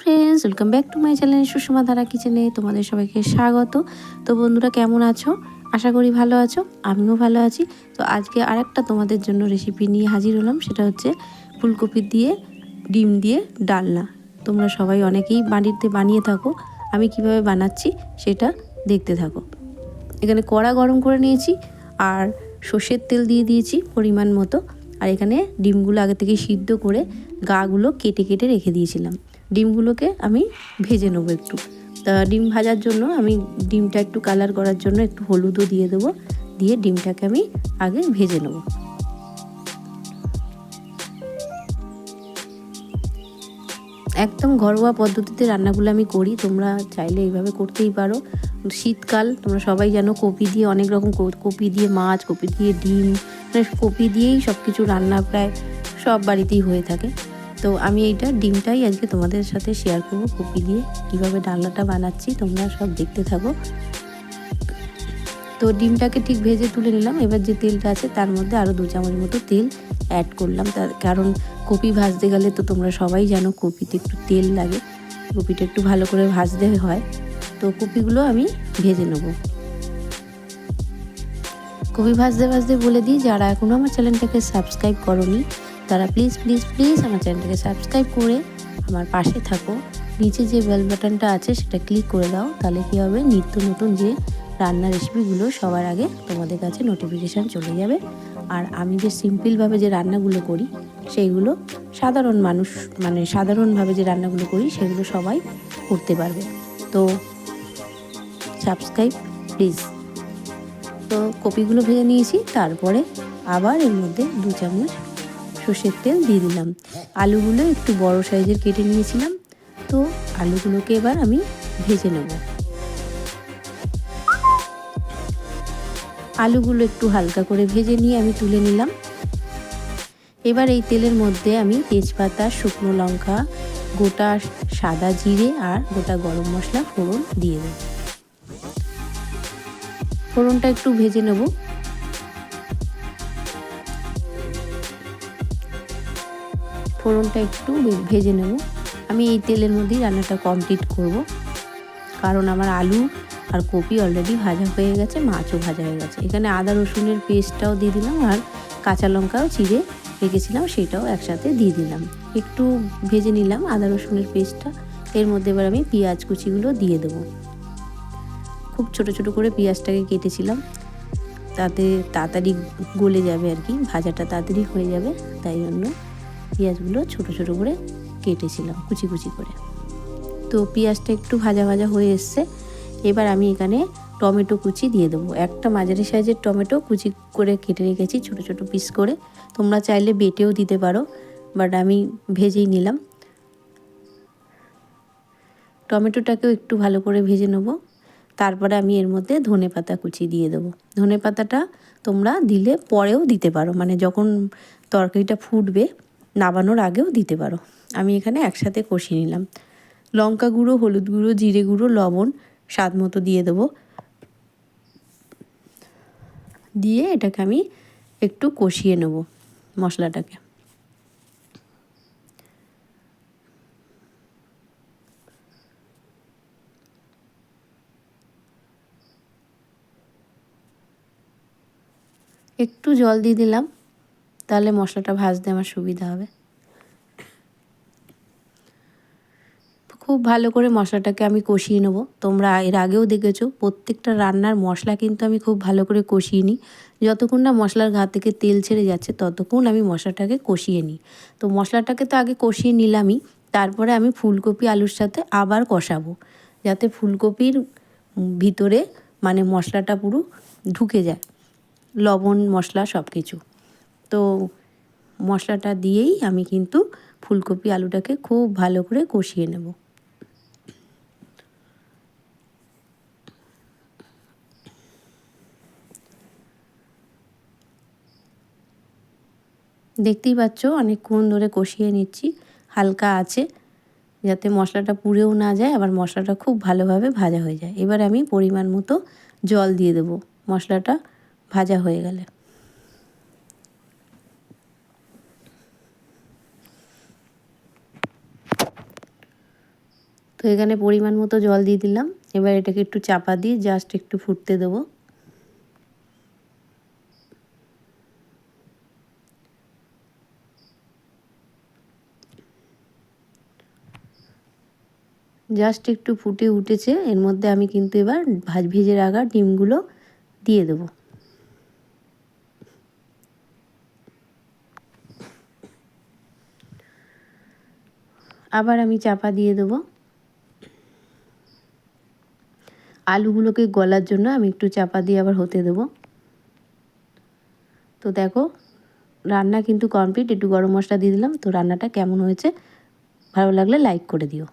Friends, welcome back to my channel Sushma Dhara কিচেনে। তোমাদের সবাইকে স্বাগত। তো বন্ধুরা, কেমন আছো? আশা করি ভালো আছো, আমিও ভালো আছি। তো আজকে আরেকটা তোমাদের জন্য রেসিপি নিয়ে হাজির হলাম, সেটা হচ্ছে ফুলকপি দিয়ে, ডিম দিয়ে ডালনা। তোমরা সবাই অনেকেই বাড়িতে বানিয়ে থাকো, আমি কীভাবে বানাচ্ছি সেটা দেখতে থাকো। এখানে কড়া গরম করে নিয়েছি, আর সর্ষের তেল দিয়ে দিয়েছি পরিমাণ মতো। আর এখানে ডিমগুলো আগে থেকে সিদ্ধ করে গাগুলো কেটে কেটে রেখে দিয়েছিলাম। ডিমগুলোকে আমি ভেজে নেব একটু। তা ডিম ভাজার জন্য আমি ডিমটা একটু কালার করার জন্য একটু হলুদও দিয়ে দেবো, দিয়ে ডিমটাকে আমি আগে ভেজে নেব। একদম ঘরোয়া পদ্ধতিতে রান্নাগুলো আমি করি, তোমরা চাইলে এইভাবে করতেই পারো। শীতকাল, তোমরা সবাই জানো কপি দিয়ে অনেক রকম কপি দিয়ে মাছ, কপি দিয়ে ডিম মানে কপি দিয়েই সব কিছু রান্না প্রায় সব বাড়িতেই হয়ে থাকে। তো আমি এইটা ডিমটাই আজকে তোমাদের সাথে শেয়ার করব কপি দিয়ে, কীভাবে ডালনাটা বানাচ্ছি, তোমরা সব দেখতে থাকো। তো ডিমটাকে ঠিক ভেজে তুলে নিলাম, এবার যে তেলটা আছে তার মধ্যে আরও দু চামচ মতো তেল অ্যাড করলাম। তার কারণ কপি ভাজতে গেলে তো তোমরা সবাই জানো কপিতে একটু তেল লাগে, কপিটা একটু ভালো করে ভাজতে হয়। তো কপিগুলো আমি ভেজে নেব। কপি ভাজতে ভাজতে বলে দিই, যারা এখনও আমার চ্যানেলটাকে সাবস্ক্রাইব করনি তারা প্লিজ প্লিজ প্লিজ আমার চ্যানেলটাকে সাবস্ক্রাইব করে আমার পাশে থাকো। নিচে যে বেল বাটনটা আছে সেটা ক্লিক করে দাও, তাহলে কী হবে? নিত্য নতুন যে রান্নার রেসিপিগুলো সবার আগে তোমাদের কাছে নোটিফিকেশান চলে যাবে। আর আমি যে সিম্পলভাবে যে রান্নাগুলো করি, সেইগুলো সাধারণ মানুষ মানে সাধারণভাবে যে রান্নাগুলো করি, সেগুলো সবাই করতে পারবে। তো সাবস্ক্রাইব প্লিজ তো কপিগুলো ভেজে নিয়েছি, তারপরে আবার এর মধ্যে দু চামচ সর্ষের তেল দিয়ে দিলাম। আলুগুলো একটু বড় সাইজের কেটে নিয়েছিলাম। তো আলুগুলোকে এবার আমি ভেজে নেব। আলুগুলো একটু হালকা করে ভেজে নিয়ে আমি তুলে নিলাম। এবার এই তেলের মধ্যে আমি তেজপাতা, শুকনো লঙ্কা, গোটা সাদা জিরে আর গোটা গরম মশলা ফোড়ন দিয়ে দেব। ফোড়নটা একটু ভেজে নেব। ফোড়নটা একটু ভেজে নেব। আমি এই তেলের মধ্যেই রান্নাটা কমপ্লিট করব। কারণ আমার আলু আর কপি অলরেডি ভাজা হয়ে গেছে, মাছও ভাজা হয়ে গেছে। এখানে আদা রসুনের পেস্টটাও দিয়ে দিলাম আর কাঁচা লঙ্কাও চিড়ে রেখেছিলাম, সেটাও একসাথে দিয়ে দিলাম। একটু ভেজে নিলাম আদা রসুনের পেস্টটা। এর মধ্যে এবার আমি পেঁয়াজ কুচিগুলো দিয়ে দেবো। খুব ছোট ছোট করে পেঁয়াজটাকে কেটেছিলাম। তাতে তাড়াতাড়ি গলে যাবে আর কি, ভাজাটা তাড়াতাড়ি হয়ে যাবে, তাই জন্য পেঁয়াজগুলো ছোট ছোট করে কেটেছিলাম, কুচি কুচি করে। তো পেঁয়াজটা একটু ভাজা ভাজা হয়ে এসছে। এবার আমি এখানে টমেটো কুচি দিয়ে দেবো। একটা মাঝারি সাইজের টমেটো কুচি করে কেটে রেখেছি ছোট ছোট পিস করে। তোমরা চাইলে বেটেও দিতে পারো, বাট আমি ভেজেই নিলাম। টমেটোটাকেও একটু ভালো করে ভেজে নেব। তারপরে আমি এর মধ্যে ধনে পাতা কুচি দিয়ে দেবো। ধনে পাতাটা তোমরা দিলে পরেও দিতে পারো। মানে যখন তরকারিটা ফুটবে নাবানোর আগেও দিতে পারো। আমি এখানে একসাথে কষিয়ে নিলাম। লঙ্কা গুঁড়ো, হলুদ গুঁড়ো, জিরে গুঁড়ো, লবণ স্বাদ মতো দিয়ে দেবো। দিয়ে এটাকে আমি একটু কষিয়ে নেব মশলাটাকে। একটু জল দিয়ে দিলাম। তাহলে মশলাটা ভাজতে আমার সুবিধা হবে। খুব ভালো করে মশলাটাকে আমি কষিয়ে নেব। তোমরা এর আগেও দেখেছ, প্রত্যেকটা রান্নার মশলা কিন্তু আমি খুব ভালো করে কষিয়ে নিই। যতক্ষণ না মশলার ঘা থেকে তেল ছেড়ে যাচ্ছে, ততক্ষণ আমি মশলাটাকে কষিয়ে নিই। তো মশলাটাকে তো আগে কষিয়ে নিলামই, তারপরে আমি ফুলকপি, আলুর সাথে আবার কষাবো। যাতে ফুলকপির ভিতরে মানে মশলাটা পুরো ঢুকে যায়। লবণ, মশলা সব কিছু তো মশলাটা দিয়েই আমি কিন্তু ফুলকপি আলুটাকে খুব ভালো করে কষিয়ে নেব। দেখতেই পাচ্ছ, অনেকক্ষণ ধরে কষিয়ে নিচ্ছি। হালকা আছে, যাতে মশলাটা পুড়েও না যায়, আবার মশলাটা খুব ভালোভাবে ভাজা হয়ে যায়। এবার আমি পরিমাণ মতো জল দিয়ে দেবো। মশলাটা ভাজা হয়ে গেলে। তো এখানে পরিমাণ মতো জল দিয়ে দিলাম। এবার এটাকে একটু চাপা দিয়ে জাস্ট একটু ফুটতে দেবো। জাস্ট একটু ফুটে উঠেছে। এর মধ্যে আমি কিন্তু এবার ভাজ, ভেজে রাখা ডিমগুলো দিয়ে দেবো। আবার আমি চাপা দিয়ে দেবো। আলুগুলোকে গলার জন্য আমি একটু চাপা দিয়ে আবার হতে দেবো। তো দেখো, রান্না কিন্তু কমপ্লিট একটু গরম মশলা দিয়ে দিলাম। তো রান্নাটা কেমন হয়েছে, ভালো লাগলে লাইক করে দিও।